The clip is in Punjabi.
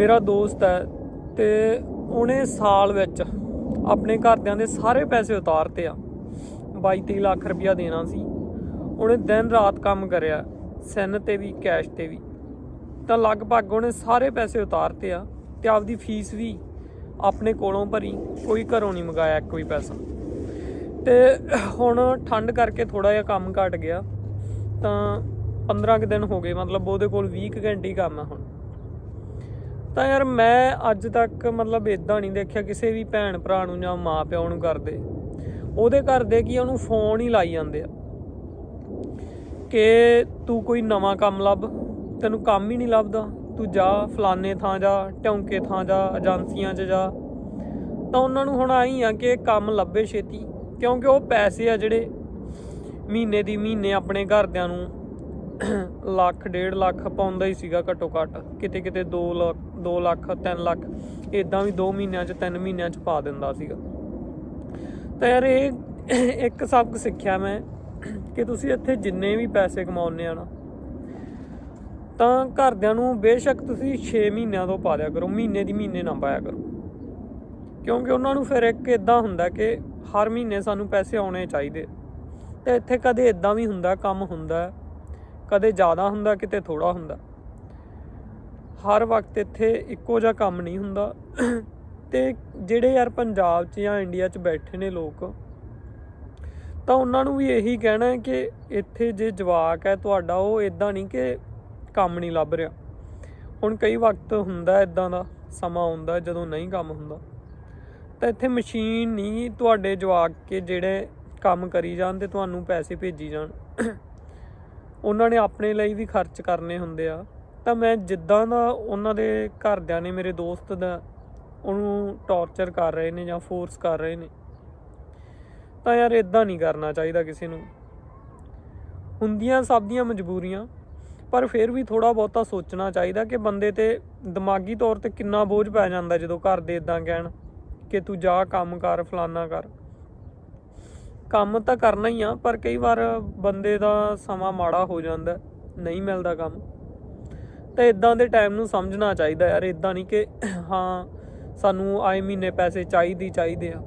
ਮੇਰਾ ਦੋਸਤ ਹੈ ਤੇ ਉਹਨੇ ਸਾਲ ਵਿੱਚ ਆਪਣੇ ਘਰਦਿਆਂ ਦੇ ਸਾਰੇ ਪੈਸੇ ਉਤਾਰਤੇ ਆ। 22 ਲੱਖ ਰੁਪਇਆ ਦੇਣਾ ਸੀ। ਉਹਨੇ ਦਿਨ ਰਾਤ ਕੰਮ ਕਰਿਆ, ਸੈਨ ਤੇ ਵੀ, ਕੈਸ਼ ਤੇ ਵੀ। ਤਾਂ ਲਗਭਗ ਉਹਨੇ ਸਾਰੇ ਪੈਸੇ ਉਤਾਰਤੇ ਆ ਤੇ ਆਪਦੀ ਫੀਸ ਵੀ ਆਪਣੇ ਕੋਲੋਂ ਭਰੀ, ਕੋਈ ਘਰੋਂ ਨਹੀਂ ਮੰਗਾਇਆ, ਇੱਕ ਵੀ ਪੈਸਾ। ਤੇ ਹੁਣ ਠੰਡ ਕਰਕੇ ਥੋੜਾ ਜਿਹਾ ਕੰਮ ਘਟ ਗਿਆ। ਤਾਂ 15 ਕੁ ਦਿਨ ਹੋ ਗਏ, ਮਤਲਬ ਉਹਦੇ ਕੋਲ 20 ਕੁ ਘੰਟੇ ਹੀ ਕੰਮ ਆ ਹੁਣ। ਤਾਂ ਯਾਰ ਮੈਂ ਅੱਜ ਤੱਕ ਮਤਲਬ ਇਦਾਂ ਨਹੀਂ ਦੇਖਿਆ ਕਿਸੇ ਵੀ ਭੈਣ ਭਰਾ ਨੂੰ ਜਾਂ ਮਾਂ ਪਿਓ ਨੂੰ ਕਰਦੇ ਉਹਦੇ ਘਰ ਦੇ ਕੀ ਉਹਨੂੰ ਫੋਨ ਹੀ ਲਾਈ ਜਾਂਦੇ ਆ ਕਿ ਤੂੰ ਕੋਈ ਨਵਾਂ ਕੰਮ ਲੱਭ, ਤੈਨੂੰ ਕੰਮ ਹੀ ਨਹੀਂ ਲੱਭਦਾ। ਤੂੰ ਜਾ, ਫਲਾਣੇ ਥਾਂ ਜਾ ਟੌਂਕੇ ਥਾਂ ਜਾ, ਏਜੰਸੀਆਂ 'ਚ ਜਾ। ਤਾਂ ਉਹਨਾਂ ਨੂੰ ਹੁਣ ਆਈ ਆ ਕਿ ਕੰਮ ਲੱਭੇ ਛੇਤੀ, ਕਿਉਂਕਿ ਉਹ ਪੈਸੇ ਆ ਜਿਹੜੇ ਮਹੀਨੇ ਦੀ ਮਹੀਨੇ ਆਪਣੇ ਘਰਦਿਆਂ ਨੂੰ ਲੱਖ, ਡੇਢ ਲੱਖ ਪਾਉਂਦਾ ਹੀ ਸੀਗਾ ਘੱਟੋ ਘੱਟ। ਕਿਤੇ ਕਿਤੇ 2 ਲੱਖ 2 ਲੱਖ 3 ਲੱਖ ਇਦਾਂ ਵੀ 2 ਮਹੀਨਿਆਂ 'ਚ 3 ਮਹੀਨਿਆਂ 'ਚ ਪਾ ਦਿੰਦਾ ਸੀਗਾ। ਤਾਂ ਯਾਰ ਇਹ ਇੱਕ ਸਬਕ ਸਿੱਖਿਆ ਮੈਂ ਕਿ ਤੁਸੀਂ ਇੱਥੇ ਜਿੰਨੇ ਵੀ ਪੈਸੇ ਕਮਾਉਂਦੇ ਆ ਨਾ, ਤਾਂ ਘਰਦਿਆਂ ਨੂੰ ਬੇਸ਼ੱਕ ਤੁਸੀਂ 6 ਮਹੀਨਿਆਂ ਤੋਂ ਪਾ ਦਿਆ ਕਰੋ, ਮਹੀਨੇ ਦੀ ਮਹੀਨੇ ਨਾ ਪਾਇਆ ਕਰੋ। ਕਿਉਂਕਿ ਉਹਨਾਂ ਨੂੰ ਫਿਰ ਇੱਕ ਇਦਾਂ ਹੁੰਦਾ ਕਿ ਹਰ ਮਹੀਨੇ ਸਾਨੂੰ ਪੈਸੇ ਆਉਣੇ ਚਾਹੀਦੇ। ਤੇ ਇੱਥੇ ਕਦੇ ਇਦਾਂ ਵੀ ਹੁੰਦਾ, ਕੰਮ ਹੁੰਦਾ। ਕਦੇ ਜ਼ਿਆਦਾ ਹੁੰਦਾ, ਕਿਤੇ ਥੋੜਾ ਹੁੰਦਾ। ਹਰ ਵਕਤ ਇੱਥੇ ਇੱਕੋ ਜਿਹਾ ਕੰਮ ਨਹੀਂ ਹੁੰਦਾ। ਤੇ ਜਿਹੜੇ ਯਾਰ ਪੰਜਾਬ 'ਚ ਜਾਂ ਇੰਡੀਆ 'ਚ ਬੈਠੇ ਨੇ ਲੋਕ, ਤਾਂ ਉਹਨਾਂ ਨੂੰ ਵੀ ਇਹੀ ਕਹਿਣਾ ਹੈ ਕਿ ਇੱਥੇ ਜੇ ਜਵਾਕ ਹੈ ਤੁਹਾਡਾ, ਉਹ ਇਦਾਂ ਨਹੀਂ ਕਿ ਕੰਮ ਨਹੀਂ ਲੱਭ ਰਿਹਾ। ਹੁਣ ਕਈ ਵਕਤ ਹੁੰਦਾ ਇਦਾਂ ਦਾ, ਸਮਾਂ ਆਉਂਦਾ ਜਦੋਂ ਨਹੀਂ ਕੰਮ ਹੁੰਦਾ। ਤਾਂ ਇੱਥੇ ਮਸ਼ੀਨ ਨਹੀਂ ਤੁਹਾਡੇ ਜਵਾਕ ਕੇ ਜਿਹੜੇ ਕੰਮ ਕਰੀ ਜਾਣ ਤੇ ਤੁਹਾਨੂੰ ਪੈਸੇ ਭੇਜੀ ਜਾਣ। ਉਹਨਾਂ ਨੇ ਆਪਣੇ ਲਈ ਵੀ ਖਰਚ ਕਰਨੇ ਹੁੰਦੇ ਆ। ਤਾਂ ਮੈਂ ਜਿੱਦਾਂ ਦਾ ਉਹਨਾਂ ਦੇ ਘਰਦਿਆਂ ਨੇ, ਮੇਰੇ ਦੋਸਤ ਦਾ, ਉਹਨੂੰ ਟੌਰਚਰ ਕਰ ਰਹੇ ਨੇ ਜਾਂ ਫੋਰਸ ਕਰ ਰਹੇ ਨੇ, ਤਾਂ ਯਾਰ ਇਦਾਂ ਨਹੀਂ ਕਰਨਾ ਚਾਹੀਦਾ ਕਿਸੇ ਨੂੰ। ਹੁੰਦੀਆਂ ਸਭ ਦੀਆਂ ਮਜਬੂਰੀਆਂ, ਪਰ ਫਿਰ ਵੀ ਥੋੜਾ ਬਹੁਤਾ ਸੋਚਣਾ ਚਾਹੀਦਾ ਕਿ ਬੰਦੇ ਤੇ ਦਿਮਾਗੀ ਤੌਰ ਤੇ ਕਿੰਨਾ ਬੋਝ ਪੈ ਜਾਂਦਾ ਜਦੋਂ ਘਰ ਦੇ ਇਦਾਂ ਕਹਿਣ ਕਿ ਤੂੰ ਜਾ ਕੰਮ ਕਰ, ਫਲਾਨਾ ਕਰ। ਕੰਮ ਤਾਂ ਕਰਨਾ ਹੀ ਆ, ਪਰ ਕਈ ਵਾਰ ਬੰਦੇ ਦਾ ਸਮਾਂ ਮਾੜਾ ਹੋ ਜਾਂਦਾ, ਨਹੀਂ ਮਿਲਦਾ ਕੰਮ। ਤਾਂ ਇਦਾਂ ਦੇ ਟਾਈਮ ਨੂੰ ਸਮਝਣਾ ਚਾਹੀਦਾ ਯਾਰ ਇਦਾਂ ਨਹੀਂ ਕਿ ਹਾਂ, ਸਾਨੂੰ ਆਏ ਮਹੀਨੇ ਪੈਸੇ ਚਾਹੀਦੀ ਚਾਹੀਦੇ ਆ।